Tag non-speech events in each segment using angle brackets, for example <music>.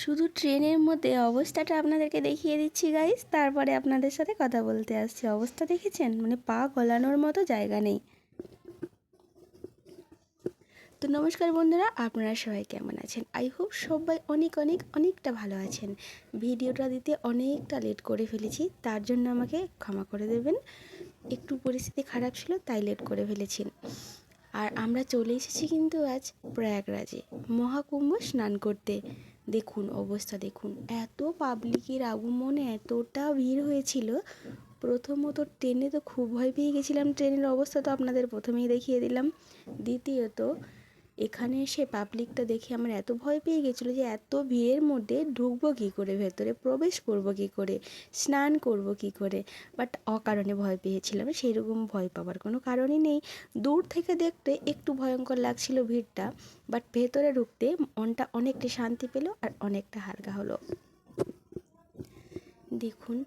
শুধু ট্রেনের মধ্যে অবস্থাটা আপনাদেরকে দেখিয়ে দিচ্ছি গাইস তারপরে আপনাদের সাথে কথা বলতে আসছি। অবস্থা দেখেছেন? মানে পা গলানোর মতো জায়গা নেই। তো নমস্কার বন্ধুরা, আপনারা সবাই কেমন আছেন? আই হোপ সবাই অনেক অনেক, অনেকটা ভালো আছেন। ভিডিওটা দিতে অনেকটা লেট করে ফেলেছি, তার জন্য আমাকে ক্ষমা করে দেবেন। একটু পরিস্থিতি খারাপ ছিল, তাই লেট করে ফেলেছি। আর আমরা চলে এসেছি কিন্তু আজ প্রয়াগরাজে, মহাকুম্ভ স্নান করতে। দেখুন, অবস্থা দেখুন। এত পাবলিকের আগমনে এতটা ভিড় হয়েছিল, প্রথমত ট্রেনে তো খুব ভয় পেয়ে গেছিলাম। ট্রেনের অবস্থা তো আপনাদের প্রথমেই দেখিয়ে দিলাম। দ্বিতীয়ত এখানে এসে পাবলিকটা দেখে আমার এত ভয় পেয়ে গেছিল যে এত ভিড়ের মধ্যে ঢুকবো কী করে? ভেতরে প্রবেশ করব কী করে? স্নান করব কী করে? বাট অকারণে ভয় পেয়েছিলাম সেই রকম ভয় পাওয়ার কোনো কারণই নেই। দূর থেকে দেখতে একটু ভয়ঙ্কর লাগছিল ভিড়টা বাট ভেতরে ঢুকতে মনটা অনেকটা শান্তি পেল আর অনেকটা হালকা হলো। দেখুন,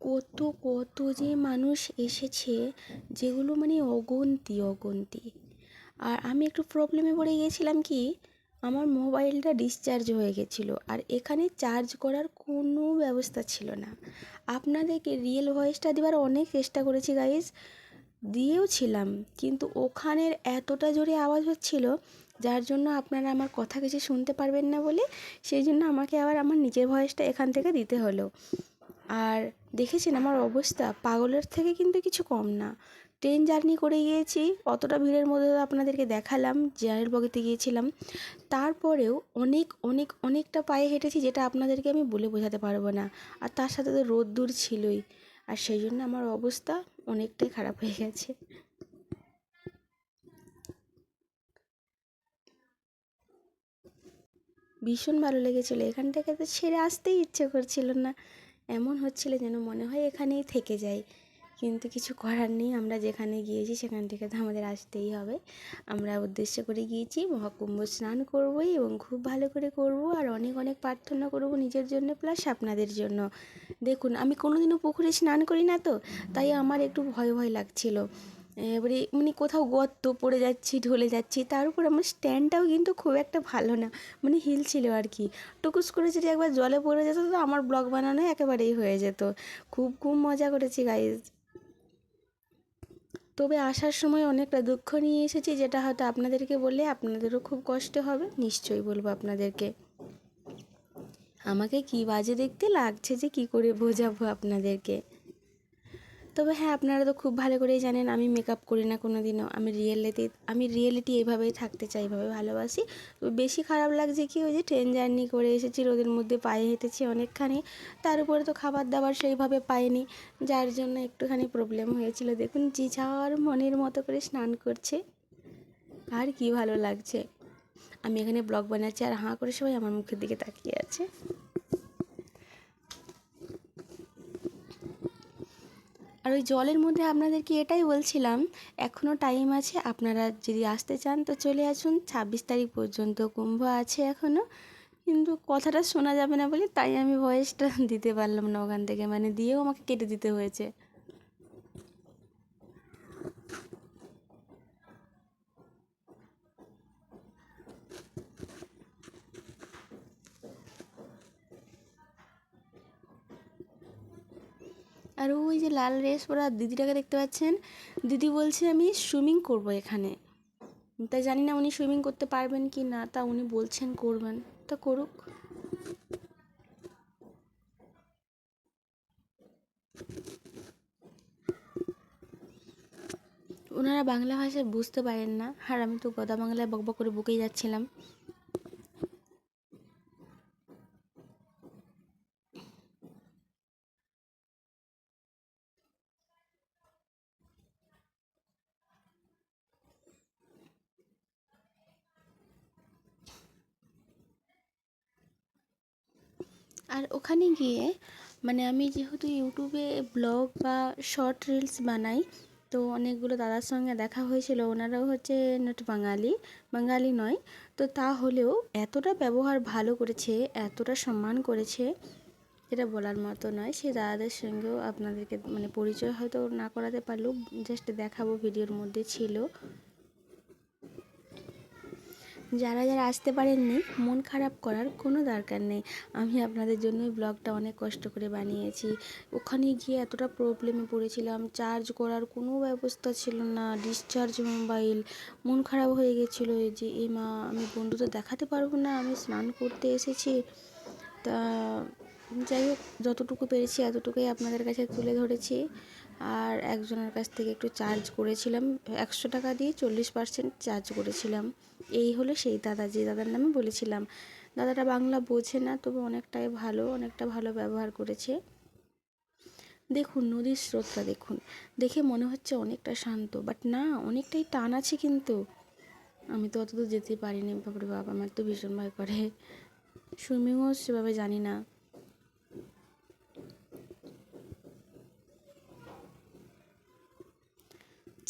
কত কত যে মানুষ এসেছে, যেগুলো মানে অগন্তি অগন্তি। আর আমি একটু প্রবলেমে পড়ে গিয়েছিলাম কি, আমার মোবাইলটা ডিসচার্জ হয়ে গেছিল আর এখানে চার্জ করার কোনো ব্যবস্থা ছিল না। আপনাদেরকে রিয়েল ভয়েসটা দেওয়ার অনেক চেষ্টা করেছি গাইজ দিয়েও ছিলাম কিন্তু ওখানের এতটা জোরে আওয়াজ হচ্ছিল, যার জন্য আপনারা আমার কথা কিছু শুনতে পারবেন না বলে, সেই জন্য আমাকে আবার আমার নিজের ভয়েসটা এখান থেকে দিতে হলো। আর দেখেছেন আমার অবস্থা, পাগলের থেকে কিন্তু কিছু কম না। ট্রেন জার্নি করে গিয়েছি, অতটা ভিড়ের মধ্যে আপনাদেরকে দেখালাম জেনারেল বগিতে গিয়েছিলাম। তারপরেও অনেক অনেক, অনেকটা পায়ে হেঁটেছি যেটা আপনাদেরকে আমি বলে বোঝাতে পারব না। আর তার সাথে তো রোদ্দুর ছিলই, আর সেই জন্য আমার অবস্থা অনেকটাই খারাপ হয়ে গেছে। ভীষণ ভালো লেগেছিলো, এখান থেকে তো ছেড়ে আসতেই ইচ্ছে করছিল না। এমন হচ্ছিল যেন মনে হয় এখানেই থেকে যাই। কিন্তু কিছু করার নেই। আমরা যেখানে গিয়েছি সেখান থেকে তো আমাদের আসতেই হবে। আমরা উদ্দেশ্য করে গিয়েছি, মহাকুম্ভ স্নান করবই এবং খুব ভালো করে করব আর অনেক অনেক প্রার্থনা করব নিজের জন্য প্লাস আপনাদের জন্য। দেখুন, আমি কোনোদিনও পুকুরে স্নান করি না তো, তাই আমার একটু ভয় ভয় লাগছিল। এবারে মানে কোথাও গর্ত পড়ে যাচ্ছি, ঢলে যাচ্ছি, তার উপর আমার স্ট্যান্ডটাও কিন্তু খুব একটা ভালো না। মানে হিল ছিল আর কি। টুকুস করে যদি একবার জলে পড়ে যেত তো আমার ব্লগ বানানো একেবারেই হয়ে যেত। খুব খুব মজা করেছি গাইজ তবে আসার সময় অনেকটা দুঃখ নিয়ে এসেছি, যেটা হয়তো আপনাদেরকে বলে আপনাদেরও খুব কষ্ট হবে। নিশ্চয়ই বলব আপনাদেরকে। আমাকে কি বাজে দেখতে লাগছে যে কি করে বোঝাবো আপনাদেরকে? তবে হ্যাঁ আপনারা তো খুব ভালো করেই জানেন, আমি মেকআপ করি না কোনো দিনও আমি রিয়েলিটি আমি রিয়েলিটি এইভাবেই থাকতে চাই এইভাবে ভালোবাসি। বেশি খারাপ লাগছে কি, ওই যে ট্রেন জার্নি করে এসেছি, রোদের মধ্যে পায়ে হেঁটেছি অনেকখানি। তার উপরে তো খাবার দাবার সেইভাবে পাইনি, যার জন্য একটুখানি প্রবলেম হয়েছিল। দেখুন যে যার মনের মতো করে স্নান করছে। আর কি ভালো লাগছে। আমি এখানে ব্লগ বানাচ্ছি, আর হাঁ করে সবাই আমার মুখের দিকে তাকিয়ে আছে। আর ওই জলের মধ্যে আপনাদেরকে এটাই বলছিলাম এখনও টাইম আছে, আপনারা যদি আসতে চান তো চলে আসুন, ছাব্বিশ তারিখ পর্যন্ত কুম্ভ আছে এখনও কিন্তু কথাটা শোনা যাবে না বলে তাই আমি ভয়েসটা <laughs> দিতে পারলাম না ওখান থেকে মানে দিয়েও আমাকে কেটে দিতে হয়েছে। আর ওই যে লাল ড্রেস পরা দিদিটাকে দেখতে পাচ্ছেন। দিদি বলছে, আমি সুইমিং করব এখানে। তাই জানি না উনি সুইমিং করতে পারবেন কি না, তা উনি বলছেন করবেন। তা করুক। ওনারা বাংলা ভাষা বুঝতে পারেন না। আর আমি তো গদা বাংলায় বকবক করে বকেই যাচ্ছিলাম। আর ওখানে গিয়ে মানে আমি যেহেতু ইউটিউবে ব্লগ বা শর্ট রিলস বানাই, তো অনেকগুলো দাদার সঙ্গে দেখা হয়েছিল। ওনারাও হচ্ছে নট বাঙালি বাঙালি নয়। তো তাহলেও এতটা ব্যবহার ভালো করেছে, এতটা সম্মান করেছে, যেটা বলার মতো নয়। সেই দাদাদের সঙ্গেও আপনাদেরকে মানে পরিচয় হয়তো না করাতে পারলেও জাস্ট দেখাবো, ভিডিওর মধ্যে ছিল। যারা যারা আসতে পারেননি, মন খারাপ করার কোনো দরকার নেই। আমি আপনাদের জন্যই ব্লগটা অনেক কষ্ট করে বানিয়েছি। ওখানে গিয়ে এতটা প্রবলেমে পড়েছিলাম চার্জ করার কোনো ব্যবস্থা ছিল না ডিসচার্জ মোবাইল মন খারাপ হয়ে গেছিল যে এ মা, আমি বন্ধুদের দেখাতে পারব না, আমি স্নান করতে এসেছি। তা, যাই হোক, যতটুকু পেরেছি এতটুকুই আপনাদের কাছে তুলে ধরেছি। আর একজনের কাছ থেকে একটু চার্জ করেছিলাম, একশো টাকা দিয়ে চল্লিশ পার্সেন্ট চার্জ করেছিলাম। এই হলো সেই দাদা, যে দাদার নামে বলেছিলাম। দাদাটা বাংলা বোঝে না, তবে অনেকটাই ভালো, অনেকটা ভালো ব্যবহার করেছে। দেখুন, নদীর স্রোতটা দেখুন। দেখে মনে হচ্ছে অনেকটা শান্ত বাট না, অনেকটাই টান আছে কিন্তু। আমি তো অতদূর যেতে পারিনি, বাপরে বাবা আমার তো ভীষণ ভয় করে। সুইমিংও সেভাবে জানি না।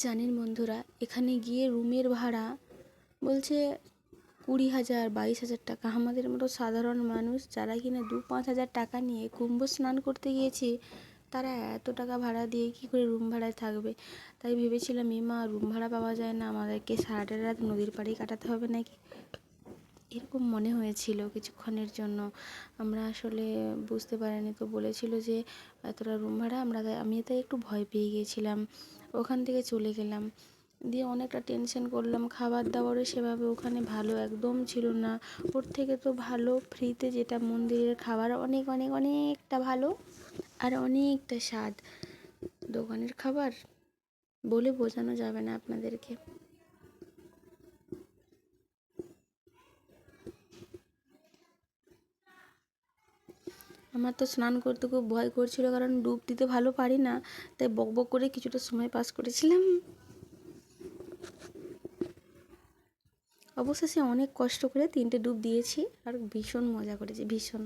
জানেন বন্ধুরা, এখানে গিয়ে রুমের ভাড়া বলছে কুড়ি হাজার, বাইশ হাজার টাকা। আমাদের মতো সাধারণ মানুষ যারা কিনা দু পাঁচ হাজার টাকা নিয়ে কুম্ভ স্নান করতে গিয়েছে, তারা এত টাকা ভাড়া দিয়ে কী করে রুম ভাড়ায় থাকবে? তাই ভেবেছিলাম মা, রুম ভাড়া পাওয়া যায় না, আমাদেরকে সারাটা রাত নদীর পাড়েই কাটাতে হবে নাকি? এরকম মনে হয়েছিল কিছুক্ষণের জন্য। আমরা আসলে বুঝতে পারিনি, তো বলেছিল যে, এতটা রুম ভাড়া, আমরা আমি তাই একটু ভয় পেয়ে গিয়েছিলাম। ওখান থেকে চলে গেলাম। দিয়ে অনেকটা টেনশন করলাম। খাবার দাবারও সেভাবে ওখানে ভালো একদম ছিল না। ওর থেকে তো ভালো ফ্রিতে যেটা মন্দিরের খাবার, অনেক অনেক, অনেকটা ভালো আর অনেকটা স্বাদ। দোকানের খাবার বলে বোঝানো যাবে না আপনাদেরকে। আমার তো স্নান করতে খুব ভয় করছিল, কারণ ডুব দিতে ভালো পারি না, তাই বক বক করে কিছুটা সময় পাস করেছিলাম। অবশেষে অনেক কষ্ট করে তিনটে ডুব দিয়েছি, আর ভীষণ মজা করেছি, ভীষণ।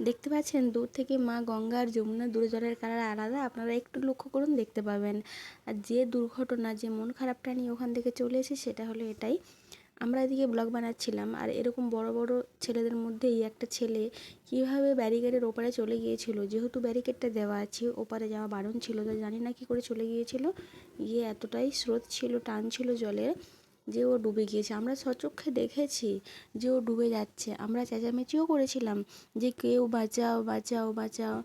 দেখতে পাচ্ছেন? দূর থেকে মা গঙ্গা আর যমুনা দূর জলের কালার আলাদা। আপনারা একটু লক্ষ্য করুন, দেখতে পাবেন। আর যে দুর্ঘটনা, যে মন খারাপটা নিয়ে ওখান থেকে চলে এসে সেটা হলো এটাই। আমরা এদিকে ব্লগ বানাচ্ছিলাম আর এরকম বড় বড় ছেলেদের মধ্যে এই একটা ছেলে কীভাবে ব্যারিকেডের ওপারে চলে গিয়েছিল, যেহেতু ব্যারিকেডটা দেওয়া আছে, ওপারে যাওয়া বারণ ছিল, তো জানি না কী করে চলে গিয়েছিল। গিয়ে এতটাই স্রোত ছিল, টান ছিল জলের। যে ও ডুবে গিয়েছে। আমরা সচক্ষে দেখেছি যে ও ডুবে যাচ্ছে। আমরা চেঁচামেচিও করেছিলাম যে কেউ বাঁচাও বাঁচাও বাঁচাও।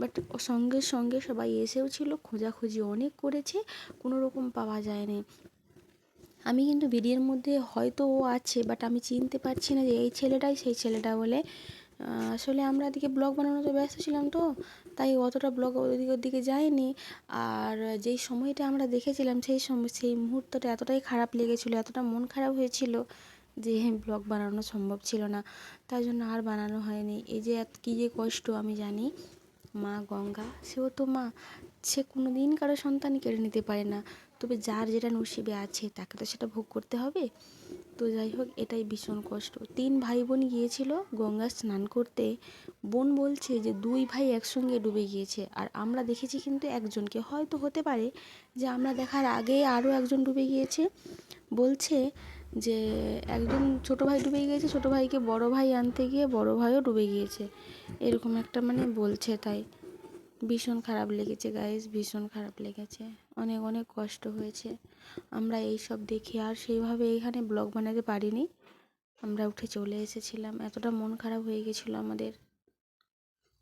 বাট সঙ্গে সঙ্গে সবাই এসেও ছিল, খোঁজাখুঁজি অনেক করেছে, কোনো রকম পাওয়া যায়নি। আমি কিন্তু ভিডিওর মধ্যে হয়তো ও আছে বাট আমি চিনতে পারছি না যে এই ছেলেটাই সেই ছেলেটা বলে আসলে আমরা এদিকে ব্লগ বানানোতে ব্যস্ত ছিলাম তো, তাই অতটা ব্লগ ওদিকে ওদিকে যায়নি। আর যেই সময়টা আমরা দেখেছিলাম, সেই সময় সেই মুহূর্তটা এতটাই খারাপ লেগেছিলো, এতটা মন খারাপ হয়েছিল যে ব্লগ বানানো সম্ভব ছিল না। তাই জন্য আর বানানো হয়নি। এই যে এত, কী যে কষ্ট, আমি জানি। মা গঙ্গা, সেও তো মা। সে কোনো দিন কারও সন্তান কেড়ে নিতে পারে না। তবে যার যেটা নসিবে আছে, তাকে তো সেটা ভোগ করতে হবে। তো যাই হোক, এটাই ভীষণ কষ্ট। তিন ভাই বোন গিয়েছিল গঙ্গা স্নান করতে। বোন বলছে যে, দুই ভাই একসঙ্গে ডুবে গিয়েছে। আর আমরা দেখেছি কিন্তু একজনকে। হয়তো হতে পারে যে, আমরা দেখার আগে আরও একজন ডুবে গিয়েছে। বলছে যে, একজন ছোটো ভাই ডুবে গিয়েছে, ছোট ভাইকে বড় ভাই আনতে গিয়ে বড় ভাইও ডুবে গিয়েছে। এরকম একটা মানে বলছে তাই। ভীষণ খারাপ লেগেছে গাইজ ভীষণ খারাপ লেগেছে। অনেক অনেক কষ্ট হয়েছে। আমরা এই সব দেখে আর সেইভাবে এখানে ব্লগ বানাতে পারিনি। আমরা উঠে চলে এসেছিলাম। এতটা মন খারাপ হয়ে গেছিল আমাদের।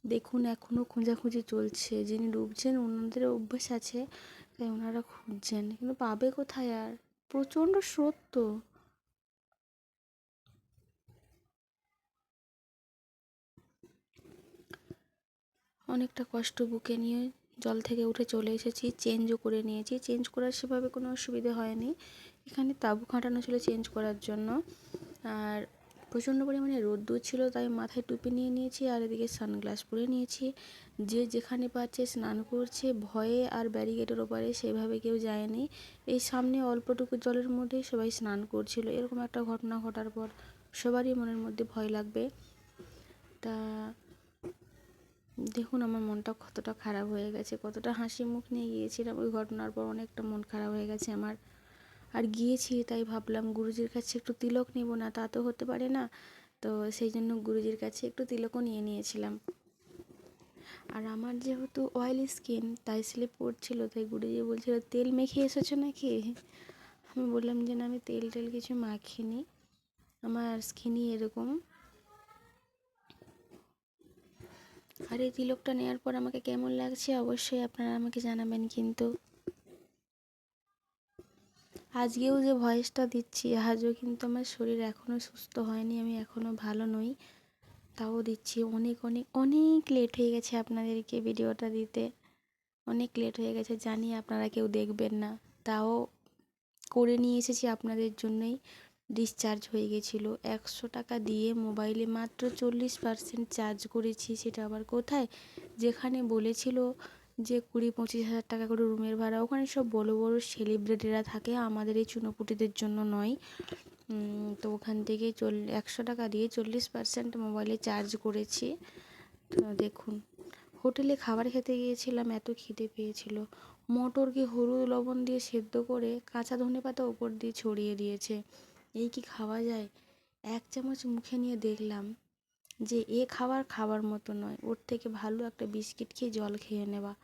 দেখুন এখনও খোঁজাখুঁজি চলছে। যিনি ডুবছেন, ওনাদের অভ্যেস আছে, তাই ওনারা খুঁজছেন। কিন্তু পাবে কোথায় আর? প্রচণ্ড স্রোত তো। অনেকটা কষ্ট বুকে নিয়ে জল থেকে উঠে চলে এসেছি চেঞ্জও করে নিয়েছি। চেঞ্জ করার সেভাবে কোনো অসুবিধে হয়নি। এখানে তাঁবু খাটানো ছিল চেঞ্জ করার জন্য। আর প্রচণ্ড পরিমাণে রোদ্দুর ছিল, তাই মাথায় টুপি নিয়ে নিয়েছি আর এদিকে সানগ্লাস পরে নিয়েছি। যে যেখানে পাচ্ছে স্নান করছে, ভয়ে আর ব্যারিকেডের ওপারে সেভাবে কেউ যায়নি। এই সামনে অল্পটুকু জলের মধ্যেই সবাই স্নান করছিল। এরকম একটা ঘটনা ঘটার পর সবারই মনের মধ্যে ভয় লাগবে। তা দেখুন আমার মনটা কতটা খারাপ হয়ে গেছে, কতটা হাসি মুখ নিয়ে গিয়েছিলাম। ওই ঘটনার পর অনেকটা মন খারাপ হয়ে গেছে আমার। আর গিয়েছি তাই ভাবলাম গুরুজির কাছে একটু তিলক নেব না, তা তো হতে পারে না। তো সেই জন্য গুরুজির কাছে একটু তিলকও নিয়ে নিয়েছিলাম। আর আমার যেহেতু অয়েলি স্কিন তাই স্লিপ পড়ছিল তাই গুরুজি বলছিল, তেল মেখে এসেছ নাকি? আমি বললাম যে না, আমি তেল টেল কিছু মাখিনি। আমার স্কিনই এরকম। আর এই তিলকটা নেওয়ার পর আমাকে কেমন লাগছে অবশ্যই আপনারা আমাকে জানাবেন কিন্তু আজকেও যে ভয়েসটা দিচ্ছি, আজও কিন্তু আমার শরীর এখনও সুস্থ হয়নি, আমি এখনও ভালো নই। তাও দিচ্ছি অনেক অনেক অনেক লেট হয়ে গেছে আপনাদেরকে ভিডিওটা দিতে। অনেক লেট হয়ে গেছে, জানি আপনারা কেউ দেখবেন না। তাও করে নিয়ে এসেছি আপনাদের জন্যই। ডিসচার্জ হয়ে গেছিল। একশো টাকা দিয়ে মোবাইলে মাত্র চল্লিশ পার্সেন্ট চার্জ করেছি, সেটা আবার কোথায়? যেখানে বলেছিল যে কুড়ি পঁচিশ হাজার টাকা করে রুমের ভাড়া। ওখানে সব বড়ো বড়ো সেলিব্রিটিরা থাকে, আমাদের এই চুনোপুটিদের জন্য নয়। তো ওখান থেকে চল, একশো টাকা দিয়ে চল্লিশ পার্সেন্ট মোবাইলে চার্জ করেছি। তো দেখুন, হোটেলে খাবার খেতে গিয়েছিলাম, এত খিদে পেয়েছিল। মটরকে হলুদ লবণ দিয়ে সেদ্ধ করে কাঁচা ধনে পাতা ওপর দিয়ে ছড়িয়ে দিয়েছে। এই কি খাওয়া যায়? এক চামচ মুখে নিয়ে দেখলাম যে এ খাবার খাবার মতো নয়। ওর থেকে ভালো একটা বিস্কিট খেয়ে জল খেয়ে নেওয়া।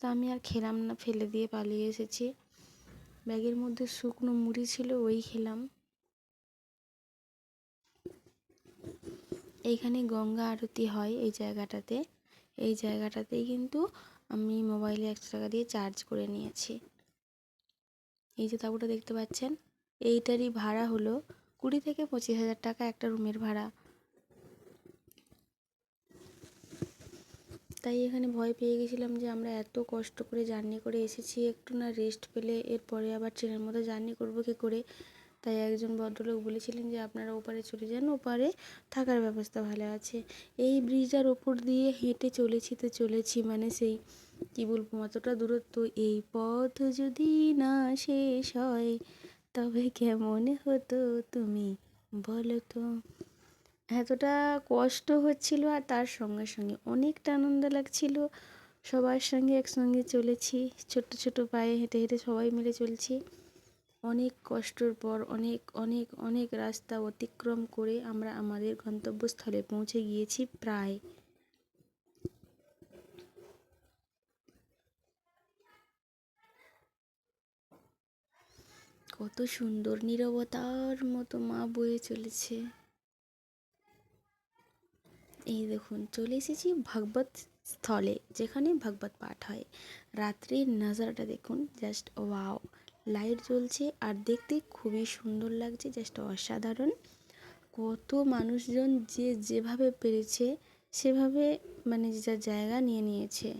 তা আমি আর খেলাম না, ফেলে দিয়ে পালিয়ে এসেছি। ব্যাগের মধ্যে শুকনো মুড়ি ছিল, ওই খেলাম। এইখানে গঙ্গা আরতি হয় এই জায়গাটাতে। এই জায়গাটাতেই কিন্তু আমি মোবাইলে একশো টাকা দিয়ে চার্জ করে নিয়েছি। এই যে তাবুটা দেখতে পাচ্ছেন? এইটারই ভাড়া হলো কুড়ি থেকে পঁচিশ হাজার টাকা একটা রুমের ভাড়া। তাই এখানে ভয় পেয়ে গেছিলাম যে আমরা এত কষ্ট করে জার্নি করে এসেছি, একটু না রেস্ট পেলে এরপরে আবার ট্রেনের মধ্যে জার্নি করব কী করে? তাই একজন ভদ্রলোক বলেছিলেন যে, আপনারা ওপারে চলে যান, ওপারে থাকার ব্যবস্থা ভালো আছে। এই ব্রিজটার ওপর দিয়ে হেঁটে চলেছি তো চলেছি মানে সেই, কী বলব, অতটা দূরত্ব এই পথ যদি না শেষ হয় তবে কেমন হতো তুমি বলো তো? এতটা কষ্ট হচ্ছিল আর তার সঙ্গে সঙ্গে অনেকটা আনন্দ লাগছিল। সবার সঙ্গে একসঙ্গে চলেছি, ছোট্ট ছোট পায়ে হেঁটে হেঁটে সবাই মিলে চলছি। অনেক কষ্টর পর অনেক অনেক অনেক রাস্তা অতিক্রম করে আমরা আমাদের গন্তব্যস্থলে পৌঁছে গিয়েছি প্রায়। কত সুন্দর নীরবতার মতো মা বয়ে চলেছে। এই দেখুন, চলে এসেছি ভাগবত স্থলে, যেখানে ভাগবত পাঠ হয়। রাত্রির নাজারাটা দেখুন জাস্ট ওয়াও লাইট জ্বলছে আর দেখতে খুবই সুন্দর লাগছে জাস্ট অসাধারণ। কত মানুষজন যে যেভাবে পেরেছে, সেভাবে মানে যে যা জায়গা নিয়ে নিয়েছে।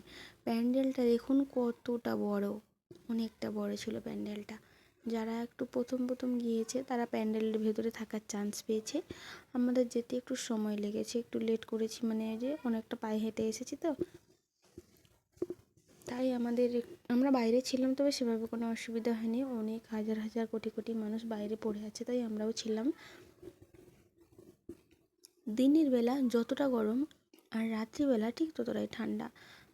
প্যান্ডেলটা দেখুন কতটা বড়, অনেকটা বড় ছিল প্যান্ডেলটা। যারা একটু প্রথম প্রথম গিয়েছে, তারা প্যান্ডেলের ভেতরে থাকার চান্স পেয়েছে। আমাদের যেতে একটু সময় লেগেছে, একটু লেট করেছি মানে যে অনেকটা পায়ে হেঁটে এসেছি তো। তাই আমাদের আমরা বাইরে ছিলাম, তবে সেভাবে কোনো অসুবিধা হয়নি। অনেক হাজার হাজার কোটি কোটি মানুষ বাইরে পড়ে আছে, তাই আমরাও ছিলাম। দিনের বেলা যতটা গরম আর রাত্রিবেলা ঠিক ততটাই ঠান্ডা।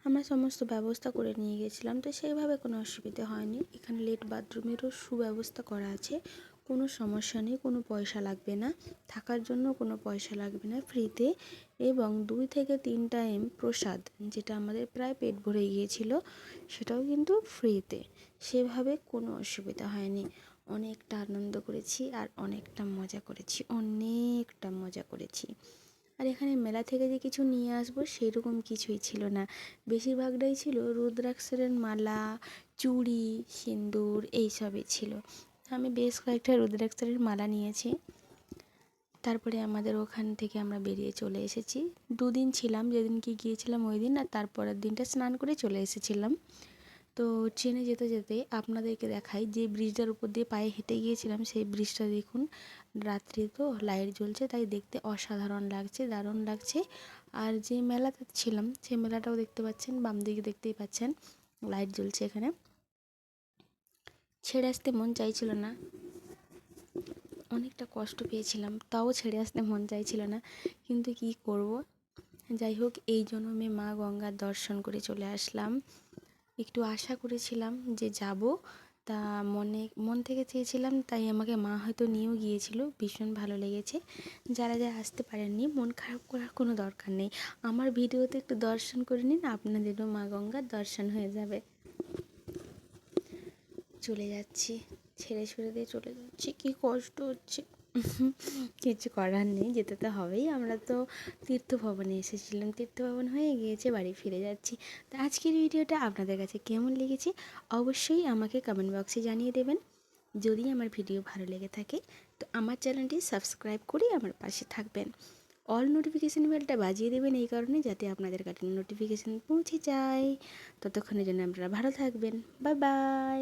আমরা সমস্ত ব্যবস্থা করে নিয়ে গেছিলাম, তো সেইভাবে কোনো অসুবিধে হয়নি। এখানে লেট বাথরুমেরও সুব্যবস্থা করা আছে। কোনো সমস্যা নেই, কোনো পয়সা লাগবে না। থাকার জন্য কোনো পয়সা লাগবে না ফ্রিতে এবং দুই থেকে তিন টাইম প্রসাদ, যেটা আমাদের প্রায় পেট ভরে গিয়েছিল, সেটাও কিন্তু ফ্রিতে সেভাবে কোনো অসুবিধা হয়নি। অনেকটা আনন্দ করেছি আর অনেকটা মজা করেছি, অনেকটা মজা করেছি। আর এখানে মেলা থেকে যে কিছু নিয়ে আসব সেরকম কিছুই ছিল না। বেশিরভাগটাই ছিল রুদ্রাক্ষের মালা, চুড়ি সিঁদুর এইসবই ছিল। আমি বেশ কয়েকটা রুদ্রাক্ষের মালা নিয়েছি। তারপরে আমাদের ওখান থেকে আমরা বেরিয়ে চলে এসেছি। দুদিন ছিলাম, যেদিনকে গিয়েছিলাম ওই দিন আর তারপরের দিনটা স্নান করে চলে এসেছিলাম। তো ট্রেনে যেতে যেতে আপনাদেরকে দেখাই যে ব্রিজটার উপর দিয়ে পায়ে হেঁটে গিয়েছিলাম, সেই ব্রিজটা দেখুন রাত্রি তো লাইট জ্বলছে, তাই দেখতে অসাধারণ লাগছে, দারুণ লাগছে। আর যে মেলাতে ছিলাম, সেই মেলাটাও দেখতে পাচ্ছেন, বাম দিকে দেখতেই পাচ্ছেন লাইট জ্বলছে এখানে। ছেড়ে আসতে মন চাইছিল না, অনেকটা কষ্ট পেয়েছিলাম, তাও ছেড়ে আসতে মন চাইছিল না, কিন্তু কি করব? যাই হোক, এই জন্মে মা গঙ্গার দর্শন করে চলে আসলাম। একটু আশা করেছিলাম যে যাব। তা মনে, মন থেকে চেয়েছিলাম, তাই আমাকে মা হয়তো নিয়েও গিয়েছিল। ভীষণ ভালো লেগেছে। যারা যারা আসতে পারেননি, মন খারাপ করার কোনো দরকার নেই। আমার ভিডিওতে একটু দর্শন করে নিন, আপনাদেরও মা গঙ্গার দর্শন হয়ে যাবে। চলে যাচ্ছি। ছেড়ে ছেড়ে দিয়ে চলে যাচ্ছি। কি কষ্ট হচ্ছে। কিছু করার নেই, যেতে তো হবেই। আমরা তো তীর্থভবনে এসেছিলাম। তীর্থভবন হয়ে গিয়েছে, বাড়ি ফিরে যাচ্ছি। তো আজকের ভিডিওটা আপনাদের কাছে কেমন লেগেছে? অবশ্যই আমাকে কমেন্ট বক্সে জানিয়ে দেবেন। যদি আমার ভিডিও ভালো লেগে থাকে, তো আমার চ্যানেলটি সাবস্ক্রাইব করে আমার পাশে থাকবেন। অল নোটিফিকেশান বেলটা বাজিয়ে দেবেন এই কারণে যাতে আপনাদের কাছে নোটিফিকেশান পৌঁছে যায়। ততক্ষণের জন্য আপনারা ভালো থাকবেন। Bye bye